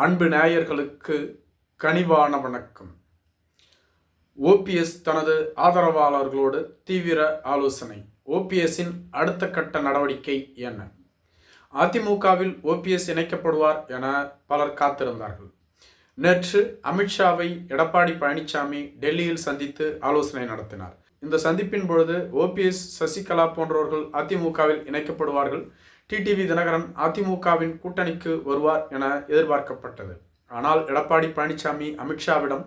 அன்பு நேயர்களுக்கு கனிவான வணக்கம். ஓபிஎஸ் தனது ஆதரவாளர்களோடு தீவிர ஆலோசனை. ஓபிஎஸ்ஸின் அடுத்த கட்ட நடவடிக்கை என்ன? அதிமுகவில் ஓபிஎஸ் இணைக்கப்படுவார் என பலர் காத்திருந்தார்கள். நேற்று அமித்ஷாவை எடப்பாடி பழனிசாமி டெல்லியில் சந்தித்து ஆலோசனை நடத்தினார். இந்த சந்திப்பின் பொழுது ஓபிஎஸ் சசிகலா போன்றவர்கள் அதிமுகவில் இணைக்கப்படுவார்கள். டிடிவி தினகரன் அதிமுகவின் கூட்டணிக்கு வருவார் என எதிர்பார்க்கப்பட்டது. ஆனால் எடப்பாடி பழனிசாமி அமித்ஷாவிடம்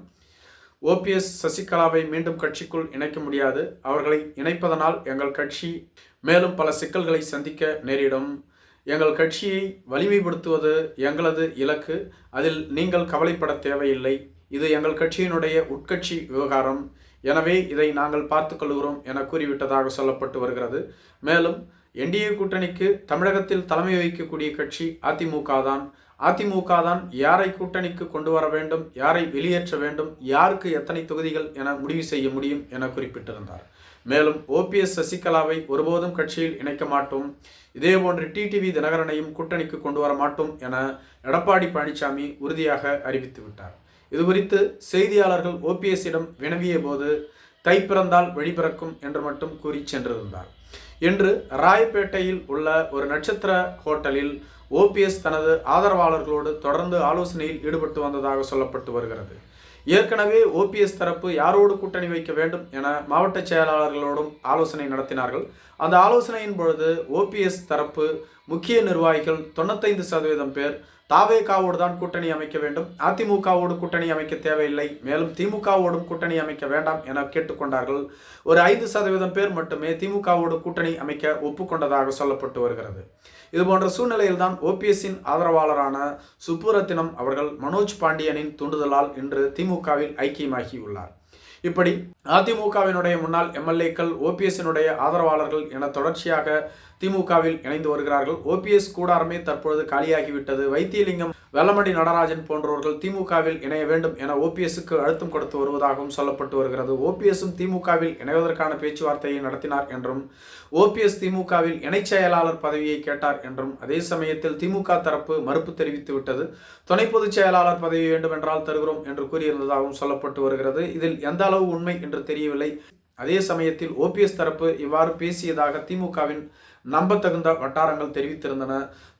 ஓபிஎஸ் சசிகலாவை மீண்டும் கட்சிக்குள் இணைக்க முடியாது. அவர்களை இணைப்பதனால் எங்கள் கட்சி மேலும் பல சிக்கல்களை சந்திக்க நேரிடும். எங்கள் கட்சியை வலிமைப்படுத்துவது எங்களது இலக்கு. அதில் நீங்கள் கவலைப்பட தேவையில்லை. இது எங்கள் கட்சியினுடைய உட்கட்சி விவகாரம். எனவே இதை நாங்கள் பார்த்துக் கொள்கிறோம் என கூறிவிட்டதாக சொல்லப்பட்டு வருகிறது. மேலும் என்டிஏ கூட்டணிக்கு தமிழகத்தில் தலைமை வகிக்கக்கூடிய கட்சி அதிமுக தான். அதிமுக தான் யாரை கூட்டணிக்கு கொண்டு வர வேண்டும் யாரை வெளியேற்ற வேண்டும் யாருக்கு எத்தனை தொகுதிகள் என முடிவு செய்ய முடியும் என குறிப்பிட்டிருந்தார். மேலும் ஓபிஎஸ் சசிகலாவை ஒருபோதும் கட்சியில் இணைக்க மாட்டோம். இதேபோன்று டிடிவி தினகரனையும் கூட்டணிக்கு கொண்டு வர மாட்டோம் என எடப்பாடி பழனிசாமி உறுதியாக அறிவித்து விட்டார். இது குறித்து செய்தியாளர்கள் ஓபிஎஸ்ஸிடம் வினவிய போது தை பிறந்தால் வழிபிறக்கும் என்று மட்டும் கூறி சென்றிருந்தார். இன்று ராயப்பேட்டையில் உள்ள ஒரு நட்சத்திர ஹோட்டலில் ஓபிஎஸ் தனது ஆதரவாளர்களோடு தொடர்ந்து ஆலோசனையில் ஈடுபட்டு வந்ததாக சொல்லப்பட்டு வருகிறது. ஏற்கனவே ஓபிஎஸ் தரப்பு யாரோடு கூட்டணி வைக்க வேண்டும் என மாவட்ட செயலாளர்களோடும் ஆலோசனை நடத்தினார்கள். அந்த ஆலோசனையின் பொழுது ஓபிஎஸ் தரப்பு முக்கிய நிர்வாகிகள் தொண்ணூத்தைந்து சதவீதம் பேர் தாவேகாவோடு தான் கூட்டணி அமைக்க வேண்டும். அதிமுகவோடு கூட்டணி அமைக்க தேவையில்லை. மேலும் திமுகவோடும் கூட்டணி அமைக்க வேண்டாம் என கேட்டுக்கொண்டார்கள். ஒரு ஐந்து சதவீதம் பேர் மட்டுமே திமுகவோடு கூட்டணி அமைக்க ஒப்புக்கொண்டதாக சொல்லப்பட்டு வருகிறது. இது போன்ற சூழ்நிலையில் தான் ஓபிஎஸ்ஸின் ஆதரவாளரான சுப்புரத்தினம் அவர்கள் மனோஜ் பாண்டியனின் தூண்டுதலால் இன்று திமுகவில் ஐக்கியமாகியுள்ளார். இப்படி அதிமுகவினுடைய முன்னாள் எம்எல்ஏக்கள் ஓபிஎஸ்னுடைய ஆதரவாளர்கள் என தொடர்ச்சியாக திமுகவில் இணைந்து வருகிறார்கள். ஓபிஎஸ் கூடாரமே தற்பொழுது காலியாகிவிட்டது. வைத்தியலிங்கம் வெள்ளமடி நடராஜன் போன்றவர்கள் திமுகவில் இணைய வேண்டும் என ஓபிஎஸ்க்கு அழுத்தம் கொடுத்து வருவதாகவும் சொல்லப்பட்டு வருகிறது. ஓபிஎஸும் திமுகவில் இணைவதற்கான பேச்சுவார்த்தையை நடத்தினார் என்றும் ஓபிஎஸ் திமுகவில் இணை செயலாளர் பதவியை கேட்டார் என்றும் அதே சமயத்தில் திமுக தரப்பு மறுப்பு தெரிவித்து விட்டது. துணை பொதுச் செயலாளர் பதவி வேண்டுமென்றால் தருகிறோம் என்று கூறியிருந்ததாகவும் சொல்லப்பட்டு வருகிறது. இதில் எந்த அளவு உண்மை என்று தெரியவில்லை. அதே சமயத்தில் ஓபிஎஸ் தரப்பு இவ்வாறு பேசியதாக திமுகவின் நம்பத்தகுந்த வட்டாரங்கள் தெரிவித்திருந்தன.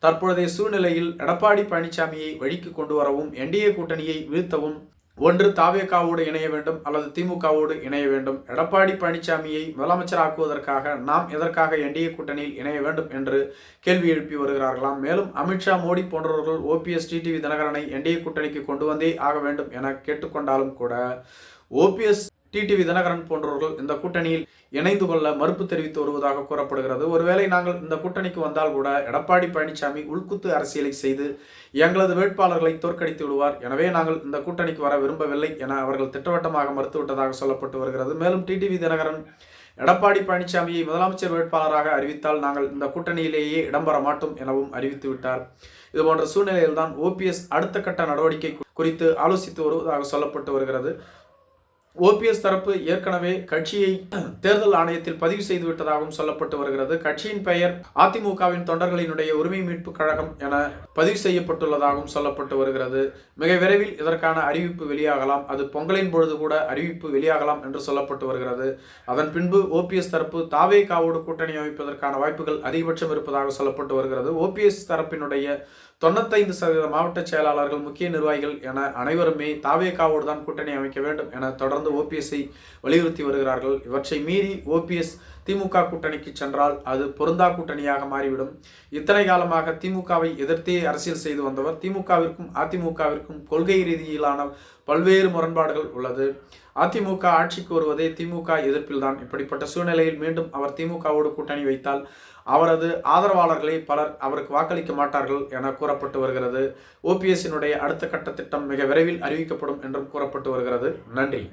தற்பொழுதைய சூழ்நிலையில் எடப்பாடி பழனிசாமியை வழிக்கு கொண்டு வரவும் என்டிஏ கூட்டணியை வீழ்த்தவும் ஒன்று தாவேகாவோடு இணைய வேண்டும் அல்லது திமுகவோடு இணைய வேண்டும். எடப்பாடி பழனிசாமியை முதலமைச்சராக்குவதற்காக நாம் எதற்காக என்டிஏ கூட்டணியில் இணைய வேண்டும் என்று கேள்வி எழுப்பி வருகிறார்களாம். மேலும் அமித்ஷா மோடி போன்றவர்கள் ஓபிஎஸ் டிடிவி தினகரனை என்டிஏ கூட்டணிக்கு கொண்டு வந்தே ஆக வேண்டும் என கேட்டுக்கொண்டாலும் கூட ஓபிஎஸ் டிடிவி தினகரன் போன்றவர்கள் இந்த கூட்டணியில் இணைந்து கொள்ள மறுப்பு தெரிவித்து வருவதாக கூறப்படுகிறது. ஒருவேளை நாங்கள் இந்த கூட்டணிக்கு வந்தால் கூட எடப்பாடி பழனிசாமி உள்குத்து அரசியலை செய்து எங்களது வேட்பாளர்களை தோற்கடித்து விடுவார். எனவே நாங்கள் இந்த கூட்டணிக்கு வர விரும்பவில்லை என அவர்கள் திட்டவட்டமாக மறுத்துவிட்டதாக சொல்லப்பட்டு வருகிறது. மேலும் டிடிவி தினகரன் எடப்பாடி பழனிசாமியை முதலமைச்சர் வேட்பாளராக அறிவித்தால் நாங்கள் இந்த கூட்டணியிலேயே இடம்பெற மாட்டோம் எனவும் அறிவித்து விட்டார். இது போன்ற சூழ்நிலையில்தான் ஓபிஎஸ் அடுத்த கட்ட நடவடிக்கை குறித்து ஆலோசித்து வருவதாக சொல்லப்பட்டு வருகிறது. ஓபிஎஸ் தரப்பு ஏற்கனவே கட்சியை தேர்தல் ஆணையத்தில் பதிவு செய்து விட்டதாகவும் சொல்லப்பட்டு வருகிறது. கட்சியின் பெயர் அதிமுகவின் தொண்டர்களினுடைய உரிமை மீட்பு கழகம் என பதிவு செய்யப்பட்டுள்ளதாகவும் சொல்லப்பட்டு வருகிறது. மிக விரைவில் இதற்கான அறிவிப்பு வெளியாகலாம். அது பொங்கலின் பொழுது கூட அறிவிப்பு வெளியாகலாம் என்று சொல்லப்பட்டு வருகிறது. அதன் பின்பு ஓபிஎஸ் தரப்பு தாவே காவோடு கூட்டணி அமைப்பதற்கான வாய்ப்புகள் அதிகபட்சம் இருப்பதாக சொல்லப்பட்டு வருகிறது. ஓபிஎஸ் தரப்பினுடைய தொண்ணூத்தைந்து சதவீத மாவட்ட செயலாளர்கள் முக்கிய நிர்வாகிகள் என அனைவருமே தாவேகாவோடு தான் கூட்டணி அமைக்க வேண்டும் என தொடர்ந்து தொடர்ந்து ஓபிஎஸ்ஐ வலியுறுத்தி வருகிறார்கள். இவற்றை மீறி ஓபிஎஸ் திமுக கூட்டணிக்கு சென்றால் அது பொருந்தா கூட்டணியாக மாறிவிடும். இத்தனை காலமாக திமுகவை எதிர்த்தே அரசியல் செய்து வந்தவர் திமுகவிற்கும் அதிமுகவிற்கும் கொள்கை ரீதியிலான பல்வேறு முரண்பாடுகள் உள்ளது. அதிமுக ஆட்சிக்கு வருவதே திமுக எதிர்ப்பில்தான். இப்படிப்பட்ட சூழ்நிலையில் மீண்டும் அவர் திமுகவோடு கூட்டணி வைத்தால் அவரது ஆதரவாளர்களை பலர் அவருக்கு வாக்களிக்க மாட்டார்கள் என கூறப்பட்டு வருகிறது. ஓபிஎஸ்ஸினுடைய அடுத்த கட்ட திட்டம் மிக விரைவில் அறிவிக்கப்படும் என்றும் கூறப்பட்டு வருகிறது. நன்றி.